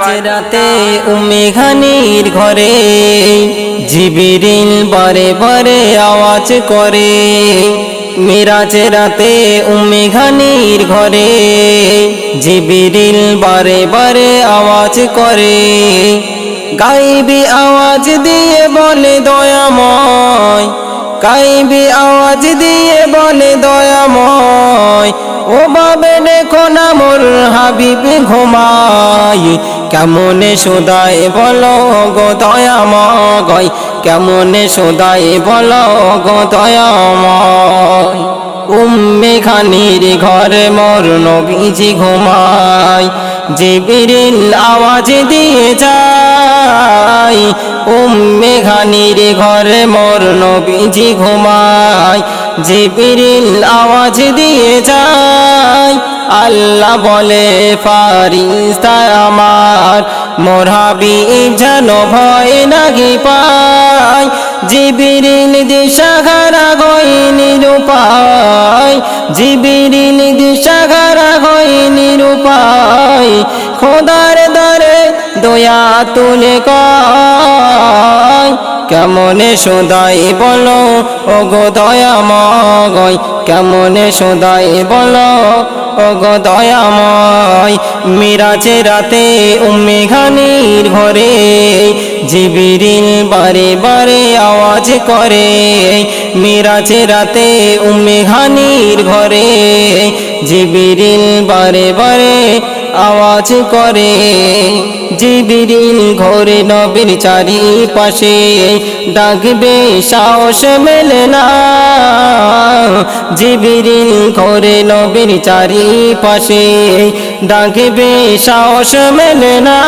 রাতে উম্মে ঘানির ঘরে জিবিরিল বারে বারে আওয়াজ করে। মিরাজ রাতে উম্মে ঘানির ঘরে জিবিরিল বারে বারে আওয়াজ করে। গাইবি আওয়াজ দিয়ে বলে দয়াময়, গাইবি আওয়াজ দিয়ে বলে দয়াময়। ও বাবে দেখো না মোর হাবিব ঘুমাই কেমনে সোদায় বলো গো দয়াময় কেমনে সোদায় বলো গো দয়াময় উম্মে খানির ঘরে মোর নবীজি ঘুমাই, জিবিরিল আওয়াজ দিয়ে যায়। উম্মে খানির ঘরে মোর নবীজি ঘুমায় জিবিরিল আওয়াজ দিয়ে যায়। আল্লাহ বলে ফারিস্তা আমার মোর হাবিব যেন ভয় নাগি পায় জিবিরিল দিশাহারা গই নিরূপায় জিবিরিল দিশাহারা গই নিরূপায়, খোদার দরে দয়া তুলে কয় কেমনে সদাই বলো? ও গো দয়াময় কেমনে সদাই বলো? ও গো দয়াময় মিরাজে রাতে উম্মে ঘানির ঘরে, জিবিরিল বারে বারে আওয়াজ করে, মিরাজে রাতে উম্মে ঘানির ঘরে, জিবিরিল বারে বারে আওয়াজ করে। জিবিরিল ঘরে নবীর চারিপাশে। ডাকবে, সাহস মেলে না। জিবিরিল ঘরে নবীর চারিপাশে। ডাকবে, সাহস মেলে না।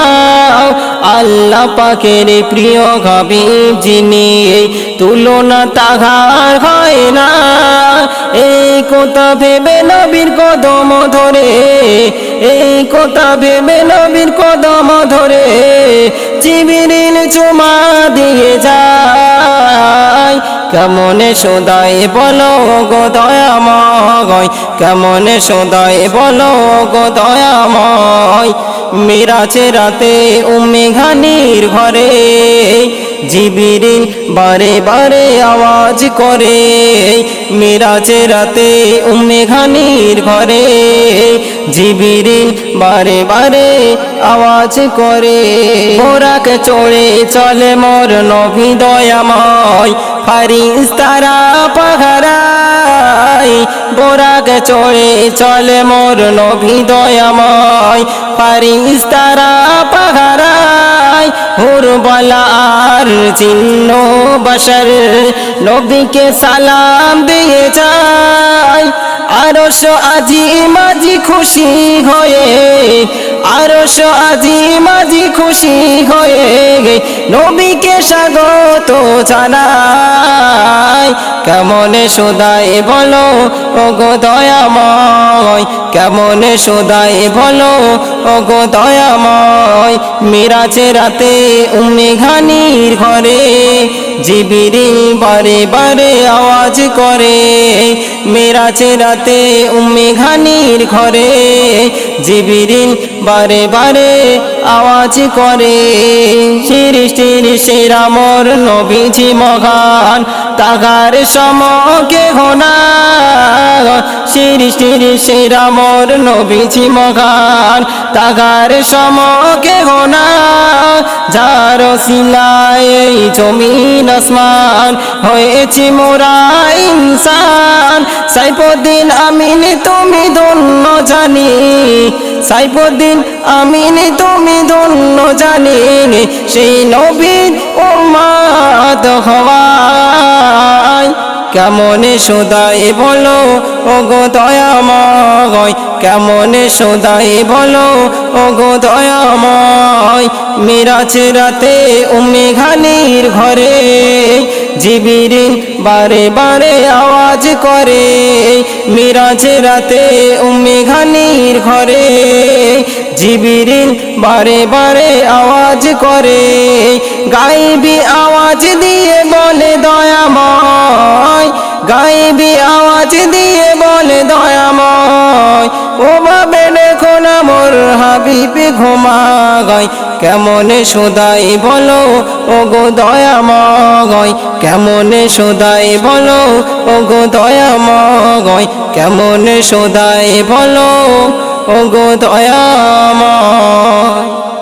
আল্লাহ পাকের প্রিয় হাবিব যিনি তুলনা তাহার হয় না। এই কথা ভেবে নবীর কদম ধরে এই কথা ভেবে নবীর কদম ধরে জিবিরিল চুমা দিয়ে যায়। কেমনে সদাই বলো গো দয়াময়, কেমনে সদাই বলো গো দয়াময়। মিরাছে রাতে উম্মে ঘানির ঘরে জিবিরিল বারে বারে আওয়াজ করে। মিরাজে রাতে উম্মে ঘানির ঘরে জিবিরিল বারে বারে আওয়াজ করে। ওরাকে চড়ে চলে মোর নভি দয়াময়। ফারিস তারা পাহারাই বোরাকে চড়ে চলে মোর নভি দয়াময়। ফারিস তারা পাহারাই হুর বলার চিহ্ন বসর নবীকে সালাম দিয়ে যায়। আরশ আজি মাঝি খুশি হয়ে আরশ আজি মাঝি খুশি হয়ে গে নবীকে স্বাগত জানাই। কেমনে সোদাই বলো ও গো দয়াময়। কেমনে সোদাই বলো ও গো দয়াময়। মিরাজে রাতে উম্মে ঘানির ঘরে জিবিরিল বারে বারে আওয়াজ করে। মেরাজে রাতে উম্মে ঘানির ঘরে জিবিরিল বারে বারে আওয়াজ করে। সৃষ্টির সেরা মোর নবীজি মহান তাগার সমকে হোনা সৃষ্টির সেরা মোর নবীজি মহান, তাগার সমকে হোনা যার সিলায় এই জমিন আসমান, হয়েছি মোরা ইনসান। সাইফুদ্দিন আমিন, তুমি ধন্য জানি। সাইফুদ্দিন আমিন, তুমি ধন্য জানি। সেই নবীন উম্মাদ হওয়ায় কেমনে সদাই বলো? ও গো দয়াময় কেমনে সদাই বলো? ও গো দয়াময় মিরাজ রাতে উম্মে ঘানির ঘরে জিবিরিল বারে বারে আওয়াজ করে, মিরাজ রাতে উম্মে ঘানির ঘরে জিবিরিল বারে বারে আওয়াজ করে, গাইবি আওয়াজ দিয়ে গাইবি আওয়াজ দিয়ে বলে, দয়াময় ও বাবে দেখো যখন মোর হাবিবে ঘুমাগয়। কেমনে সদাই বলো ও গো দয়াময়? কেমনে সদাই বলো ও গো দয়াময়? কেমনে সদাই বলো ও গো দয়াময়?